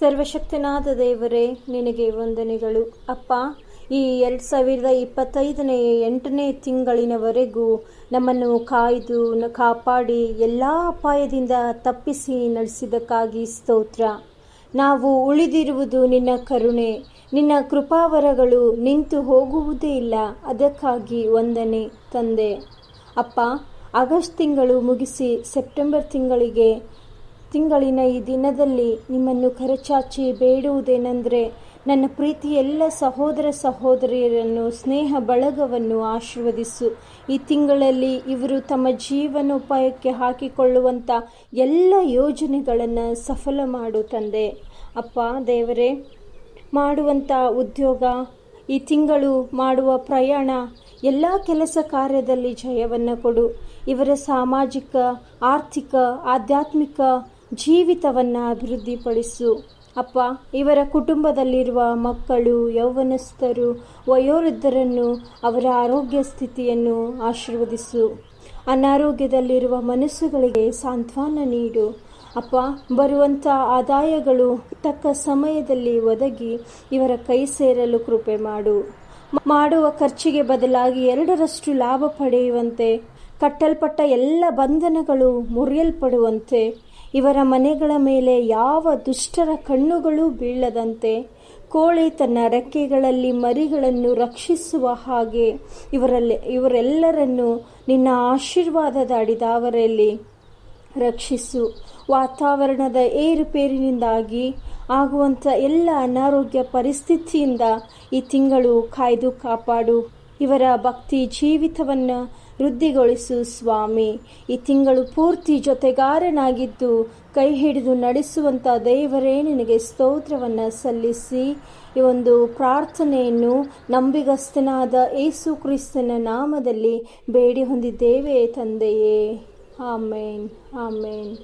ಸರ್ವಶಕ್ತನಾದ ದೇವರೇ, ನಿನಗೆ ವಂದನೆಗಳು. ಅಪ್ಪ, ಈ ಎರಡು ಸಾವಿರದ ಇಪ್ಪತ್ತೈದನೇ ಎಂಟನೇ ತಿಂಗಳಿನವರೆಗೂ ನಮ್ಮನ್ನು ಕಾಯ್ದು ಕಾಪಾಡಿ ಎಲ್ಲ ಅಪಾಯದಿಂದ ತಪ್ಪಿಸಿ ನಡೆಸಿದ್ದಕ್ಕಾಗಿ ಸ್ತೋತ್ರ. ನಾವು ಉಳಿದಿರುವುದು ನಿನ್ನ ಕರುಣೆ. ನಿನ್ನ ಕೃಪಾವರಗಳು ನಿಂತು ಹೋಗುವುದೇ ಇಲ್ಲ. ಅದಕ್ಕಾಗಿ ವಂದನೆ ತಂದೆ. ಅಪ್ಪ, ಆಗಸ್ಟ್ ತಿಂಗಳು ಮುಗಿಸಿ ಸೆಪ್ಟೆಂಬರ್ ತಿಂಗಳಿಗೆ ತಿಂಗಳಿನ ಈ ದಿನದಲ್ಲಿ ನಿಮ್ಮನ್ನು ಕರಚಾಚಿ ಬೇಡುವುದೇನೆಂದರೆ ನನ್ನ ಪ್ರೀತಿ ಎಲ್ಲ ಸಹೋದರ ಸಹೋದರಿಯರನ್ನು ಸ್ನೇಹ ಬಳಗವನ್ನು ಆಶೀರ್ವದಿಸು. ಈ ತಿಂಗಳಲ್ಲಿ ಇವರು ತಮ್ಮ ಜೀವನೋಪಾಯಕ್ಕೆ ಹಾಕಿಕೊಳ್ಳುವಂಥ ಎಲ್ಲ ಯೋಜನೆಗಳನ್ನು ಸಫಲ ಮಾಡು ತಂದೆ. ಅಪ್ಪ, ದೇವರೇ ಮಾಡುವಂಥ ಉದ್ಯೋಗ, ಈ ತಿಂಗಳು ಮಾಡುವ ಪ್ರಯಾಣ, ಎಲ್ಲ ಕೆಲಸ ಕಾರ್ಯದಲ್ಲಿ ಜಯವನ್ನು ಕೊಡು. ಇವರ ಸಾಮಾಜಿಕ, ಆರ್ಥಿಕ, ಆಧ್ಯಾತ್ಮಿಕ ಜೀವಿತವನ್ನು ಅಭಿವೃದ್ಧಿಪಡಿಸು. ಅಪ್ಪ, ಇವರ ಕುಟುಂಬದಲ್ಲಿರುವ ಮಕ್ಕಳು, ಯೌವನಸ್ಥರು, ವಯೋವೃದ್ಧರನ್ನು ಅವರ ಆರೋಗ್ಯ ಸ್ಥಿತಿಯನ್ನು ಆಶೀರ್ವದಿಸು. ಅನಾರೋಗ್ಯದಲ್ಲಿರುವ ಮನಸ್ಸುಗಳಿಗೆ ಸಾಂತ್ವನ ನೀಡು. ಅಪ್ಪ, ಬರುವಂಥ ಆದಾಯಗಳು ತಕ್ಕ ಸಮಯದಲ್ಲಿ ಒದಗಿ ಇವರ ಕೈ ಸೇರಲು ಕೃಪೆ ಮಾಡು. ಮಾಡುವ ಖರ್ಚಿಗೆ ಬದಲಾಗಿ ಎರಡರಷ್ಟು ಲಾಭ ಪಡೆಯುವಂತೆ, ಕಟ್ಟಲ್ಪಟ್ಟ ಎಲ್ಲ ಬಂಧನಗಳು ಮುರಿಯಲ್ಪಡುವಂತೆ ಇವರ ಮನೆಗಳ ಮೇಲೆ ಯಾವ ದುಷ್ಟರ ಕಣ್ಣುಗಳು ಬೀಳದಂತೆ ಕೋಳಿ ತನ್ನ ರೆಕ್ಕೆಗಳಲ್ಲಿ ಮರಿಗಳನ್ನು ರಕ್ಷಿಸುವ ಹಾಗೆ ಇವರಲ್ಲಿ ಇವರೆಲ್ಲರನ್ನು ನಿನ್ನ ಆಶೀರ್ವಾದದ ಅಡಿದಾವರೆಯಲ್ಲಿ ರಕ್ಷಿಸು. ವಾತಾವರಣದ ಏರುಪೇರಿನಿಂದಾಗಿ ಆಗುವಂಥ ಎಲ್ಲ ಅನಾರೋಗ್ಯ ಪರಿಸ್ಥಿತಿಯಿಂದ ಈ ತಿಂಗಳು ಕಾಯ್ದು ಕಾಪಾಡು. ಇವರ ಭಕ್ತಿ ಜೀವಿತವನ್ನು ವೃದ್ಧಿಗೊಳಿಸು ಸ್ವಾಮಿ. ಈ ತಿಂಗಳು ಪೂರ್ತಿ ಜೊತೆಗಾರನಾಗಿದ್ದು ಕೈ ಹಿಡಿದು ನಡೆಸುವಂಥ ದೇವರೇ ನಿನಗೆ ಸ್ತೋತ್ರವನ್ನು ಸಲ್ಲಿಸಿ. ಈ ಒಂದು ಪ್ರಾರ್ಥನೆಯನ್ನು ನಂಬಿಗಸ್ತನಾದ ಏಸು ಕ್ರಿಸ್ತನ ನಾಮದಲ್ಲಿ ಬೇಡಿ ಹೊಂದಿದ್ದೇವೆ ತಂದೆಯೇ. ಆಮೇನ್. ಆಮೇನ್.